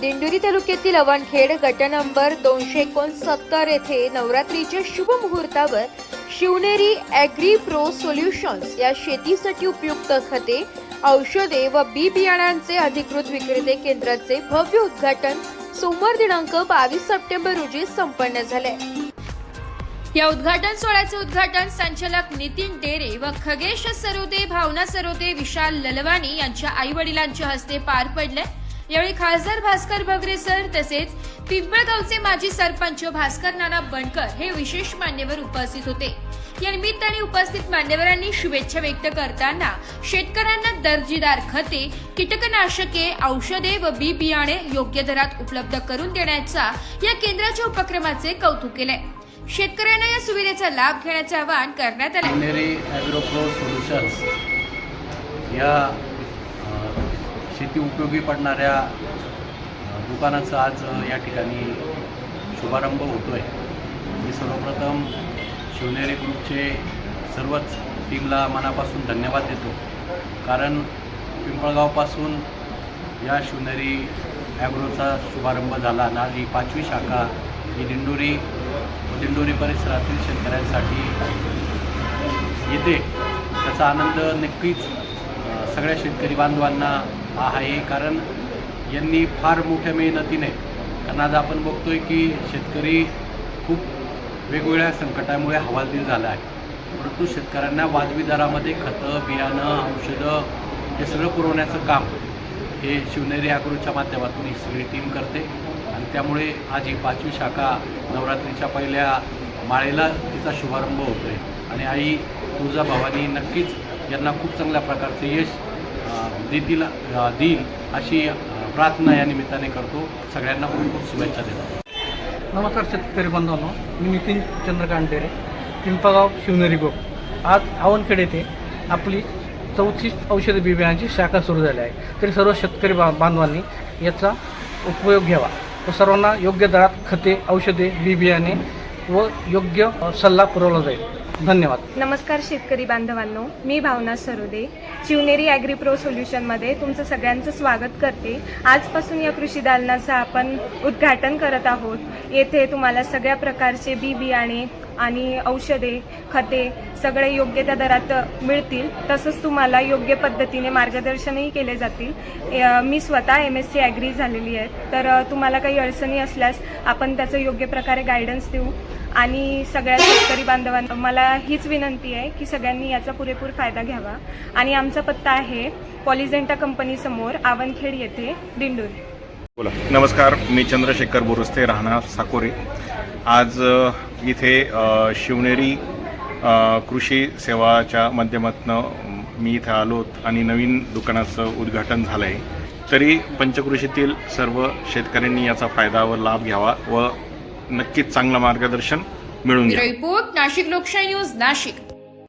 दिंडोरी तालुक्यातील अवणखेड गट नंबर दोनशे एकोणसत्तर येथे नवरात्रीच्या शुभ मुहूर्तावर शिवनेरी ॲग्री प्रो सोल्युशन्स या शेतीसाठी उपयुक्त खते औषधे व बी बियाणांचे अधिकृत विक्रेते केंद्राचे भव्य उद्घाटन सोमवार दिनांक बावीस सप्टेंबर रोजी संपन्न झाले या उद्घाटन सोहळ्याचे उद्घाटन संचालक नितीन डेरे व खगेश सरोदे भावना सरोदे विशाल ललवाणी यांच्या आई वडिलांच्या हस्ते पार पडले यावेळी खासदार भास्कर भगरे सर तसेच पिंपळगावचे माजी सरपंच भास्कर नाना बनकर हे विशेष मान्यवर उपस्थित होते. या निमित्ताने उपस्थित मान्यवरांनी शुभेच्छा व्यक्त करताना शेतकऱ्यांना दर्जेदार खते कीटकनाशके औषधे व बी बियाणे योग्य दरात उपलब्ध करून देण्याचा या केंद्राच्या उपक्रमाचे कौतुक केले शेतकऱ्यांना या सुविधेचा लाभ घेण्याचे आवाहन करण्यात आले सोल्युशन्स या शेती उपयोगी पडणाऱ्या अ, दुकानाचा आज या ठिकाणी शुभारंभ होतो आहे मी सर्वप्रथम शिवनेरी ग्रुपचे सर्वच टीमला मनापासून धन्यवाद देतो. कारण पिंपळगावपासून या शिवनेरी ॲग्रोचा शुभारंभ झाला आणि आज ही पाचवी शाखा ही दिंडोरी दिंडोरी परिसरातील शेतकऱ्यांसाठी येते. त्याचा आनंद नक्कीच सगळ्या शेतकरी बांधवांना आहे कारण यांनी फार मोठ्या मेहनतीने कारण आज आपण बघतोय की शेतकरी खूप वेगवेगळ्या संकटामुळे हवालदिल झाला आहे. परंतु शेतकऱ्यांना वाजवी दरामध्ये खतं बियाणं औषधं हे सगळं पुरवण्याचं काम हे शिवनेरी अॅग्रोच्या माध्यमातून ही सगळी टीम करते. आणि त्यामुळे आज ही पाचवी शाखा नवरात्रीच्या पहिल्या माळेला तिचा शुभारंभ होतो आहे आणि आई तुळजा भवानी नक्कीच यांना खूप चांगल्या प्रकारचं यश देतील देईल अशी प्रार्थना या निमित्ताने करतो. सगळ्यांना खूप खूप शुभेच्छा देतो. नमस्कार शेतकरी बांधवांनो मी नितीन चंद्रकांत डेरे पिंपळगाव शिवनेरी गोप. आज आवनखेड येथे आपली चौथी औषध बिबियांची शाखा सुरू झाली आहे. तरी सर्व शेतकरी बा बांधवांनी याचा उपयोग घ्यावा. व सर्वांना योग्य दरात खते औषधे बी बियाणे व योग्य सल्ला पुरवला जाईल. धन्यवाद. नमस्कार शेतकरी बांधवांनो मी भावना सरोदे शिवनेरी ॲग्री प्रो सोल्युशनमध्ये तुमचं सगळ्यांचं स्वागत करते. आजपासून या कृषी दालनाचं आपण उद्घाटन करत आहोत. येथे तुम्हाला सगळ्या प्रकारचे बी बियाणे आणि औषधे खते सगळे योग्य त्या दरात मिळतील. तसंच तुम्हाला योग्य पद्धतीने मार्गदर्शनही केले जातील. मी स्वतः एम एस सी ॲग्री झालेली आहे. तर तुम्हाला काही अडचणी असल्यास आपण त्याचं योग्य प्रकारे गायडन्स देऊ. आणि सगळ्या शेतकरी बांधवांना मला हीच विनंती आहे की सगळ्यांनी याचा पुरेपूर फायदा घ्यावा. आणि आमचा पत्ता आहे पॉलिझेंटा कंपनीसमोर आवनखेड येथे दिंडोरी. बोला. नमस्कार. मी चंद्रशेखर बोरस्ते राहणार साकोरे. आज इथे शिवनेरी कृषी सेवाच्या माध्यमातून मी इथं आलो आणि नवीन दुकानाचं उद्घाटन झालं आहे तरी पंचकृषीतील सर्व शेतकऱ्यांनी याचा फायदा व लाभ घ्यावा व नक्कीच चांगलं मार्गदर्शन मिळून रिपोर्ट नाशिक लोकशाही न्यूज नाशिक.